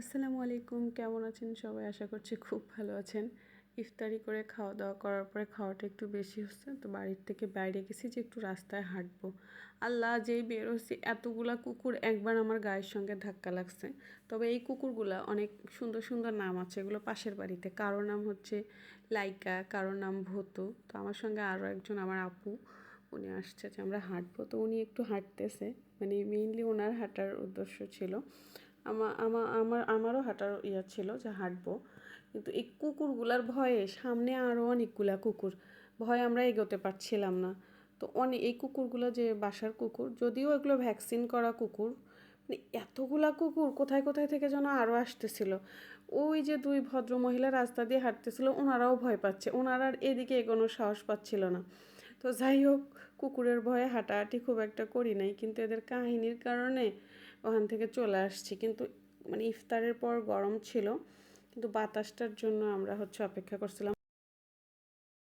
আসসালামু আলাইকুম, কেমন আছেন সবাই? আশা করছি খুব ভালো আছেন। ইফতারি করে খাওয়া দাওয়া করার পরে খাওয়াটা একটু বেশি হচ্ছে, তো বাড়ির থেকে বাইরে গেছি যে একটু রাস্তায় হাঁটবো। আল্লাহ যেই বেরোছি, এতগুলা কুকুর একবার আমার গায়ের সঙ্গে ধাক্কা লাগছে। তবে এই কুকুরগুলা অনেক সুন্দর সুন্দর নাম আছে, এগুলো পাশের বাড়িতে। কারোর নাম হচ্ছে লাইকা, কারোর নাম ভতু। তো আমার সঙ্গে আরও একজন আমার আপু, উনি আসছে যে আমরা হাঁটবো। তো উনি একটু হাঁটতেছে মানে মেইনলি ওনার হাঁটার উদ্দেশ্য ছিল। আমার আমার, আমারও হাঁটার ইয়া ছিল যে হাঁটবো। কিন্তু এই কুকুরগুলার ভয়ে সামনে আরও অনেকগুলা কুকুর। ভয়ে আমরা এগোতে পারছিলাম না। তো অনেক এই কুকুরগুলো যে বাসার কুকুর, যদিও এগুলো ভ্যাকসিন করা কুকুর মানে এতগুলা কুকুর কোথায় কোথায় থেকে যেন আরও আসতেছিল। ওই যে দুই ভদ্র মহিলা রাস্তা দিয়ে হাঁটতেছিল, ওনারাও ভয় পাচ্ছে। ওনারা আর এদিকে এগোনোর সাহস পাচ্ছিল না। তো যাই হোক, কুকুরের ভয়ে হাঁটাহাঁটি খুব একটা করি নাই। কিন্তু এদের কাহিনীর কারণে ওখান থেকে চলে আসছি। কিন্তু মানে ইফতারের পর গরম ছিল, কিন্তু বাতাসটার জন্য আমরা হচ্ছে অপেক্ষা করছিলাম।